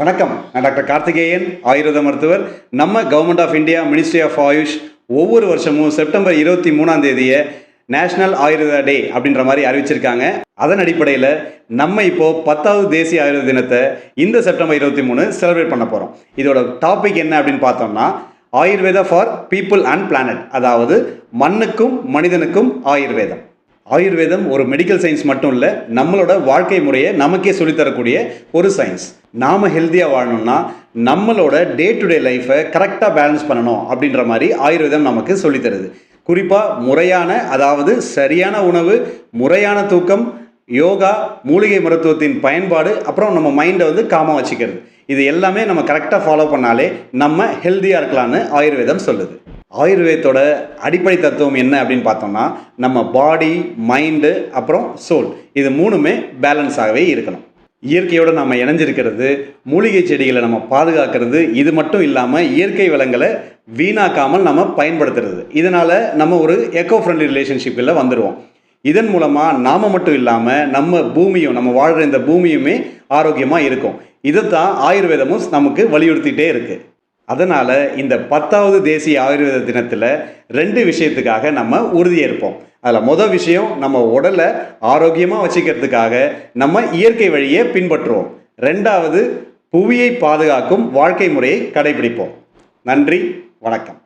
வணக்கம். நான் டாக்டர் கார்த்திகேயன் ஆயுர்வேத மருத்துவர். நம்ம government of India ministry of AYUSH ஒவ்வொரு வருஷமும் செப்டம்பர் இருபத்தி மூணாம் தேதியை நேஷனல் ஆயுர்வேதா டே அப்படின்ற மாதிரி அறிவிச்சிருக்காங்க. அதன் அடிப்படையில் நம்ம இப்போ பத்தாவது தேசிய ஆயுர்வேத தினத்தை இந்த செப்டம்பர் இருபத்தி மூணு செலிப்ரேட் பண்ண போகிறோம் இதோட டாபிக் என்ன அப்படின்னு பார்த்தோம்னா Ayurveda for people and planet அதாவது மண்ணுக்கும் மனிதனுக்கும் ஆயுர்வேதம். ஆயுர்வேதம் ஒரு மெடிக்கல் சயின்ஸ் மட்டும் இல்லை நம்மளோட வாழ்க்கை முறையை நமக்கே சொல்லித்தரக்கூடிய ஒரு சயின்ஸ் நாம் ஹெல்த்தியாக வாழணும்னா நம்மளோட டே டு டே லைஃப்பை கரெக்டாக பேலன்ஸ் பண்ணணும் அப்படின்ற மாதிரி ஆயுர்வேதம் நமக்கு சொல்லித்தருது குறிப்பாக முறையான அதாவது சரியான உணவு முறையான தூக்கம் யோகா மூலிகை மருத்துவத்தின் பயன்பாடு அப்புறம் நம்ம மைண்டை வந்து காமாக வச்சுக்கிறது. இது எல்லாமே நம்ம கரெக்டாக ஃபாலோ பண்ணாலே நம்ம ஹெல்த்தியாக இருக்கலாம்னு ஆயுர்வேதம் சொல்லுது. ஆயுர்வேதத்தோட அடிப்படை தத்துவம் என்ன அப்படின்னு பார்த்தோம்னா நம்ம பாடி மைண்டு அப்புறம் சோல் இது மூணுமே பேலன்ஸாகவே இருக்கணும். இயற்கையோடு நம்ம இணைஞ்சிருக்கிறது மூலிகை செடிகளை நம்ம பாதுகாக்கிறது இது மட்டும் இல்லாமல் இயற்கை வளங்களை வீணாக்காமல் நம்ம பயன்படுத்துறது. இதனால் நம்ம ஒரு எக்கோ ஃப்ரெண்ட்லி ரிலேஷன்ஷிப்பில் வந்துடுவோம் இதன் மூலமாக நாம் மட்டும் இல்லாமல் நம்ம பூமியும் நம்ம வாழ்கிற இந்த பூமியுமே ஆரோக்கியமாக இருக்கும். இதைத்தான் ஆயுர்வேதமும் நமக்கு வலியுறுத்திட்டே இருக்குது அதனால் இந்த பத்தாவது தேசிய ஆயுர்வேத தினத்தில் ரெண்டு விஷயத்துக்காக நம்ம உறுதியேற்போம். அதில் மொதல் விஷயம் நம்ம உடலை ஆரோக்கியமாக வச்சுக்கிறதுக்காக நம்ம இயற்கை வழியை பின்பற்றுவோம். ரெண்டாவது புவியை பாதுகாக்கும் வாழ்க்கை முறையை கடைபிடிப்போம். நன்றி வணக்கம்.